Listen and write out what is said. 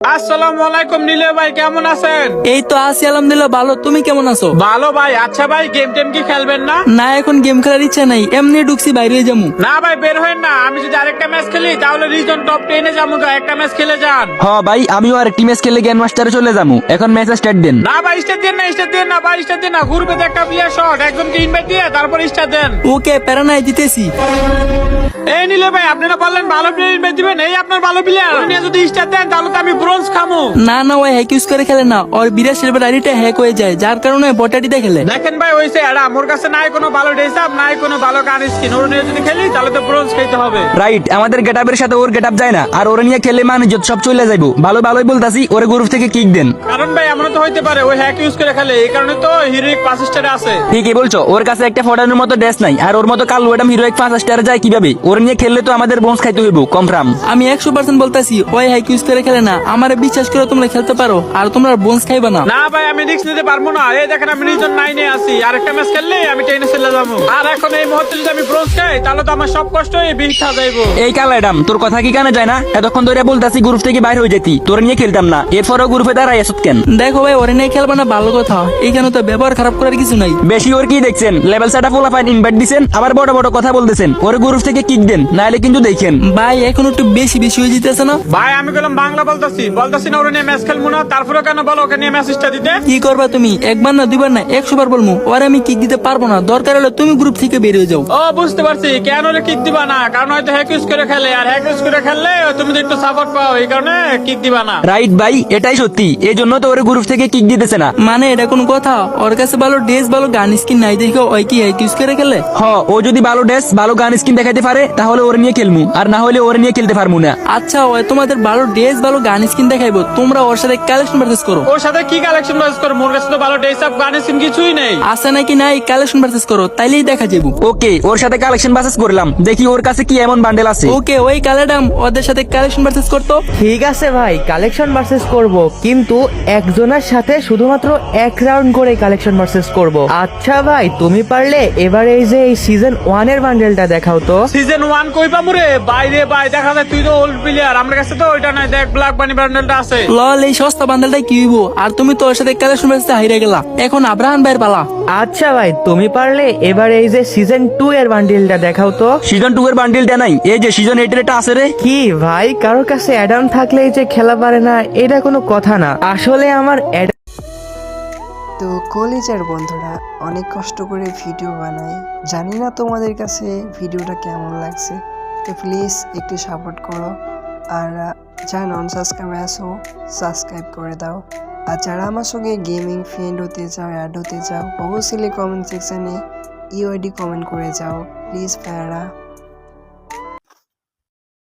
আসসালামু আলাইকুম নীলে ভাই কেমন আছেন? এই তো আছি আলহামদুলিল্লাহ ভালো। তুমি কেমন আছো? ভালো ভাই আচ্ছা ভাই গেম টেম কি খেলবেন না? না এখন গেম খেলার ইচ্ছা নাই। এমনি ঢুকছি বাইরে যাব। না ভাই বের হয়েন না। আমি যদি আরেকটা ম্যাচ খেলি তাহলে রিজন টপ টেনে যাব। একটা ম্যাচ খেলে যান। হ ভাই আমিও আর একটি ম্যাচ খেলে গ্যান মাস্টারে চলে যাব। এখন ম্যাচ স্টার্ট দেন। না ভাই স্টার দেন না স্টার দেন না ভাই স্টার দেন না। ঘুরবে একটা প্লেয়ার শট একজনকে ইনভাইট দিয়ে তারপর স্টার দেন। ওকে প্যারা নাই দিতেছি এই নিলে ভাই আপনি না বললেন ভালো প্লেয়ার ইনভাইট দিবেন। এই আপনার ভালো প্লেয়ার নিয়ে যদি স্টার দেন তাহলে তো আমি ব্রোঞ্জ খামু। না না ওই হ্যাক ইউজ করে খেলে না। ওর বিরাট সিলভার আইডিটা হ্যাক হয়ে যায় যার কারণে বটাটিতে খেলে। দেখেন ভাই ওইসে এরা মোর কাছে নাই কোনো ভালো ড্রেস আপ নাই কোনো ভালো গান স্কিন ওর নিয়ে যদি খেলি তাহলে তো ব্রোঞ্জ খাইতে হবে। রাইট আমাদের গেটাপের সাথে ওর গেটাপ যায় না। আর ওরে নিয়ে খেলে মানে যত সব চলে যাইবো। ভালো ভালোই বলতাছি ওরে গ্রুপ থেকে কিক দেন। কারণ ভাই এমন তো হইতে পারে ওই হ্যাক ইউজ করে খেলে। এই কারণে তো হিরোইক পাঁচ স্টারে আছে। ঠিকই বলছো ওর কাছে একটা ফটানোর মতো ড্রেস নাই। আর ওর মতো কালো ম্যাডাম হিরোইক পাঁচ স্টার যায় কীভাবে? ওর নিয়ে খেললে তো আমাদের বোনস খাইতে হইব কনফার্ম আমি একশো পার্সেন্ট বলতেছি ওই হ্যাক ইউজ করে খেলে না। আমার বিশ্বাস করে তোমরা খেলতে পারো আর তোমরা বোনস খাইবা না। না ভাই আমি রিস্ক নিতে পারব না। এই দেখেন আমি নিজন নাইনে আছি। আর একটা ম্যাচ খেললে আমি টেনে চলে যাব। আর এখন এই মুহূর্তে যদি আমি ব্রোঞ্জ খাই তাহলে তো আমার সব কষ্ট এই বৃথা যাইবো। এই কাল ম্যাডাম তোর কথা কি কানে যায় না? এতক্ষণ ধরে বলতাছি গ্রুপ থেকে বাইরে হয়ে যেতি। তোর নিয়ে খেলতাম না। এরপরও গ্রুপে দাঁড়াই আসত কেন? দেখো ভাই ওরে নিয়ে খেলবা না ভালো কথা। এখানে তো ব্যবহার খারাপ করার কিছু নাই। বেশি ওর কি দেখছেন? লেভেল সেটা ফুল ফাইন ইনভাইট দিছেন আবার বড় বড় কথা বলতেছেন। ওর গ্রুপ থেকে কিক দেন নাহলে কিন্তু দেখেন। ভাই এখন একটু বেশি বেশি হয়ে যেতেছে না? ভাই আমি বললাম বাংলা বলতাছি। বলতাছি না ওরা নিয়ে ম্যাচ খেলব না। তারপরে কেন বলো ওকে নিয়ে ম্যাচটা দিতে? কি করবা তুমি? একবার না দুইবার না একশো বার বলব ওরে আমি কিক দিতে পারব না। দরকার হলে তুমি গ্রুপ থেকে বেরিয়ে যাও। ও বুঝতে পারছি। কেন ওরে কিক দিবা না? কারণ হয়তো হ্যাক ইউজ করে খেলে। আর হ্যাক ইউজ করে খেললে তুমি তো একটু সাপোর্ট পাও। এই কারণে কিক দিবা না। রাইট ভাই এটাই সত্যি। এই জন্য তো ওর গ্রুপ থেকে কিক দিতেছে না। মানে এটা কোনো কথা? ওর কাছে ভালো ড্রেস ভালো গান স্কিন নাই দেখো ওই কি হ্যাক ইউজ করে খেলে? হ ও যদি ভালো ড্রেস ভালো গান স্কিন দেখাইতে পারে তাহলে ওর নিয়ে খেলমু। আর না হলে ওর নিয়ে খেলতে পারমু না। আচ্ছা ওই তোমাদের ভালো ড্রেস ভালো গান স্কিন দেখাইবো তোমরা ওর সাথে কালেকশন পারচেস করো। ওর সাথে কি কালেকশন বাস করো? মোর কাছে তো ভালো ড্রেস আপ গান স্কিন কিছুই নেই। আছে নাকি নাই কালেকশন পারচেস করো তাইলেই দেখা যাব ওকে ওর সাথে কালেকশন বাসেস করলাম। দেখি ওর কাছে কি এমন বান্ডেল আছে। ওকে ওই কালেডাম ওদের সাথে কালেকশন পারচেস করতো? ঠিক আছে ভাই কালেকশন ভার্সেস করব কিন্তু একজনের সাথে শুধুমাত্র এক রাউন্ড করে কালেকশন ভার্সেস করব। আচ্ছা ভাই তুমি পারলে এবার এই যে এই সিজন ওয়ানের বান্ডেলটা দেখাও তো। সিজন ওয়ান কই পামু রে? বাইরে বাই দেখা যায় তুই তো ওল্ড প্লেয়ার আমার কাছে তো ওইটা নাই দেখ ব্ল্যাক বানি বান্ডেলটা আছে। লল এই সস্তা বান্ডেলটা কি হইব? আর তুমি তো ওর সাথে কালেকশন পারচেস হাইরে গেলা। এখন আব্রাহাম ভাইয়ের পালা। আচ্ছা ভাই তুমি পারলে এবার এই যে সিজন টু এর বান্ডেলটা দেখাও তো। সিজন টু এর বান্ডেলটা নাই। এই যে সিজন এইট এটা আছে রে। কি ভাই কারোর কাছে অ্যাড অন থাকলেই যে খেলা পারে না এটা কোনো কথা না। আসলে আমার তো কলেজের বন্ধুরা অনেক কষ্ট করে ভিডিও বানাই। জানি না তোমাদের কাছে ভিডিওটা কেমন লাগছে। তো প্লিজ একটু সাপোর্ট করো। আর যারা নন সাবস্ক্রাইবার আসো সাবস্ক্রাইব করে দাও। আর যারা আমার সঙ্গে গেমিং ফ্রেন্ড হতে চাও অ্যাড হতে চাও, অবশ্যই কমেন্ট সেকশানে ইউআইডি কমেন্ট করে যাও। প্লিজ ভাইয়ারা।